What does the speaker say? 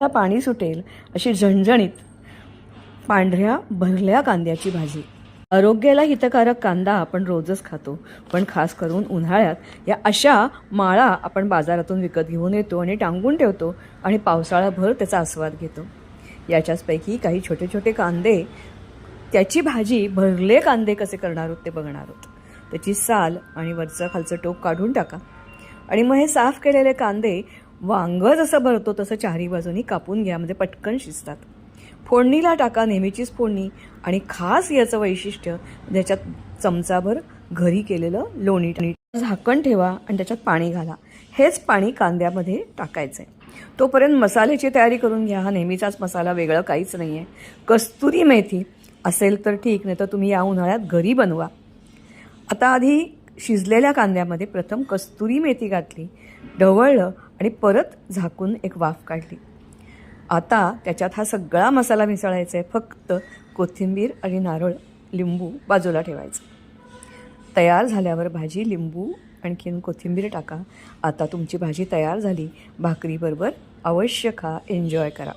पाणी सुटेल अशी झणझणीत पांढऱ्या भरल्या कांद्याची भाजी. आरोग्याला हितकारक कांदा आपण रोजच खातो पण खास करून उन्हाळ्यात या अशा माळा आपण बाजारातून विकत घेऊन येतो आणि टांगून ठेवतो आणि पावसाळाभर त्याचा आस्वाद घेतो. याच्याचपैकी काही छोटे छोटे कांदे त्याची भाजी भरले कांदे कसे करणार आहोत ते बघणार आहोत. त्याची साल आणि वरचं खालचं टोक काढून टाका. आणि मग हे साफ केलेले कांदे वांगं जसं भरतो तसं चारी बाजूनी कापून घ्या म्हणजे पटकन शिजतात. फोडणीला टाका नेहमीचीच फोडणी आणि खास याचं वैशिष्ट्य ज्याच्यात चमचाभर घरी केलेलं लोणी झाकण ठेवा आणि त्याच्यात पाणी घाला. हेच पाणी कांद्यामध्ये टाकायचं आहे तोपर्यंत मसाल्याची तयारी करून घ्या. हा नेहमीचाच मसाला वेगळं काहीच नाही आहे कस्तुरी मेथी असेल तर ठीक नाही तर तुम्ही या उन्हाळ्यात घरी बनवा. आता आधी शिजलेल्या कांद्यामध्ये प्रथम कस्तुरी मेथी घातली. ढवळलं आणि परत झाकून एक वाफ काढली. आता त्याच्यात हा सगळा मसाला मिसळायचा आहे. फक्त कोथिंबीर आणि नारळ लिंबू बाजूला ठेवायचं. तयार झाल्यावर भाजी लिंबू आणखीन कोथिंबीर टाका. आता तुमची भाजी तयार झाली. भाकरीबरोबर अवश्य खा. एन्जॉय करा.